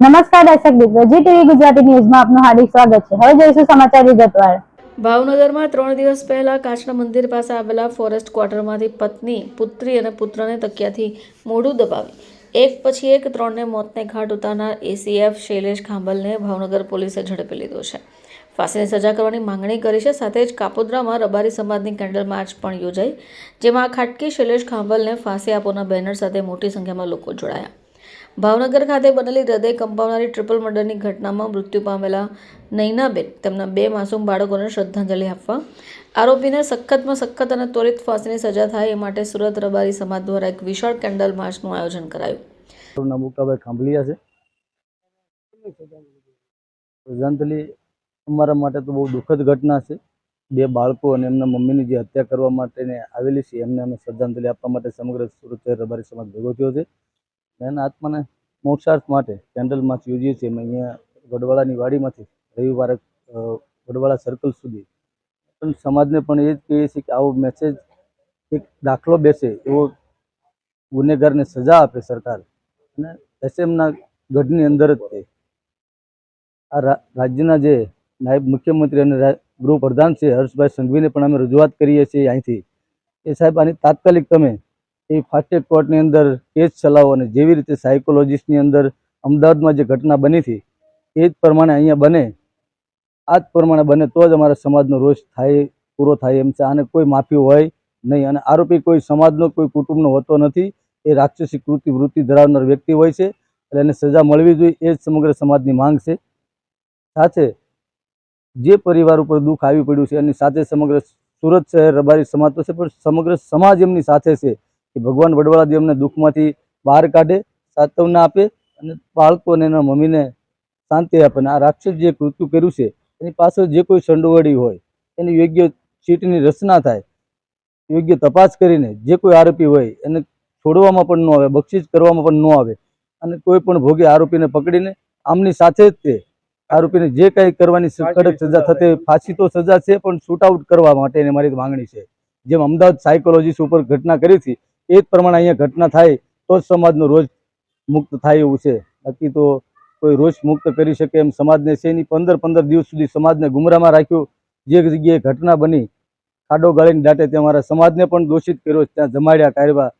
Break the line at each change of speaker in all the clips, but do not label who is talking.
નમસ્કાર દર્શક મિત્રો, જી ટીવી ગુજરાતી ન્યૂઝમાં આપનું હાર્દિક સ્વાગત છે. હવે જોઈશું સમાચાર વિગતવાર.
ભાવનગરમાં ત્રણ દિવસ પહેલા કાચના મંદિર પાસે આવેલા ફોરેસ્ટ ક્વાર્ટરમાંથી પત્ની, પુત્રી અને પુત્રને તકિયાથી મોઢું દબાવી. એક પછી એક ત્રણને મોતને ઘાટ ઉતારનાર એસીએફ શૈલેષ ખાંભલને ભાવનગર પોલીસે ઝડપી લીધો છે. ફાંસીની સજા કરવાની માંગણી કરી છે, સાથે જ કાપોદ્રામાં રબારી સમાજની કેન્ડલ માર્ચ પણ યોજાઈ, જેમાં ખાટકી શૈલેષ ખાંભલને ફાંસી આપવાના બેનર સાથે મોટી સંખ્યામાં લોકો જોડાયા. ભાવનગર ખાતે બનેલી હૃદય કંપાવનારી ટ્રિપલ મર્ડરની ઘટનામાં મૃત્યુ પામેલા નૈનાબેન, તેમના બે માસૂમ બાળકોને શ્રદ્ધાંજલિ આપવા. આરોપીને સખતમાં સખત અને ત્વરિત ફાંસીની સજા થાય એ માટે સુરત રબારી સમાજ દ્વારા એક વિશાળ કેન્ડલ માર્ચનું આયોજન કરાયું.
મારું નામ મુક્તાભાઈ ખાંભલિયા છે. શ્રદ્ધાંજલિ અમારા માટે તો બહુ દુઃખદ ઘટના છે. બે બાળકો અને એમના મમ્મીની જે હત્યા કરવા માટેને આવેલી છે, એમને અમે શ્રદ્ધાંજલિ આપવા માટે સમગ્ર સુરત રબારી સમાજ ભેગો થયો છે. એના આત્માને મોક્ષાર્થ માટે કેન્ડલમાં યોજીએ છીએ અમે અહીંયા ગઢવાળાની વાડીમાંથી, રવિવારે ગઢવાળા સર્કલ સુધી. પણ સમાજને પણ એ જ કહીએ છીએ કે આવો મેસેજ એક દાખલો બેસે, એવો ગુનેગારને સજા આપે સરકાર. અને એસએમના ગઢની અંદર જ તે. આ રાજ્યના જે નાયબ મુખ્યમંત્રી અને ગૃહપ્રધાન છે હર્ષભાઈ સંઘવીને પણ અમે રજૂઆત કરીએ છીએ અહીંથી. એ સાહેબ, આની તાત્કાલિક તમે એ ફાસ્ટેગ કોર્ટની અંદર કેસ ચલાવો અને જેવી રીતે સાયકોલોજીસ્ટની અંદર અમદાવાદમાં જે ઘટના બની હતી, એ જ પ્રમાણે અહીંયા બને. આ જ પ્રમાણે બને તો જ અમારા સમાજનો રોષ થાય, પૂરો થાય એમ છે. આને કોઈ માફી હોય નહીં. અને આરોપી કોઈ સમાજનો, કોઈ કુટુંબનો હોતો નથી. એ રાક્ષસી કૃતિ વૃત્તિ ધરાવનાર વ્યક્તિ હોય છે. એટલે એને સજા મળવી જોઈએ. એ જ સમગ્ર સમાજની માંગ છે. સાથે જે પરિવાર ઉપર દુઃખ આવી પડ્યું છે, એની સાથે સમગ્ર સુરત શહેર રબારી સમાજ તો છે, પણ સમગ્ર સમાજ એમની સાથે છે. કે ભગવાન વડવાળાદેવ અમને દુઃખમાંથી બહાર કાઢે સાંત્વના આપે અને બાળકોને એના મમ્મીને શાંતિ આપે. અને આ રાક્ષસ જે કૃત્યુ કર્યું છે એની પાછળ જે કોઈ સંડોવડી હોય એની યોગ્ય સીટની રચના થાય યોગ્ય તપાસ કરીને જે કોઈ આરોપી હોય એને છોડવામાં પણ ન આવે બક્ષિસ કરવામાં પણ ન આવે. અને કોઈ પણ ભોગે આરોપીને પકડીને આમની સાથે જ તે આરોપીને જે કંઈ કરવાની કડક સજા થતી ફાંસી તો સજા છે પણ શૂટઆઉટ કરવા માટે એની મારી માંગણી છે. જેમ અમદાવાદ સાયકોલોજીસ ઉપર ઘટના કરી હતી એ જ પ્રમાણે અહીંયા ઘટના થાય, તો જ સમાજનો રોજ મુક્ત થાય એવું છે. બાકી તો કોઈ રોજ મુક્ત કરી શકે એમ સમાજને છે નહીં. પંદર પંદર દિવસ સુધી સમાજને ગુમરામાં રાખ્યું. જે જગ્યાએ ઘટના બની, ખાડો ગાળીને દાટે ત્યાં મારા સમાજને પણ દોષિત કર્યો ત્યાં જમાડ્યા કાઢવા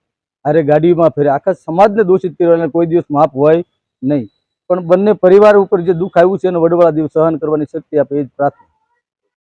અરે ગાડીમાં ફેરે આખા સમાજને દોષિત કર્યો અને કોઈ દિવસ માફ હોય નહીં. પણ બંને પરિવાર ઉપર જે દુઃખ આવ્યું છે એને વડવાળા દિવસ સહન કરવાની શક્તિ આપે એ જ પ્રાર્થના.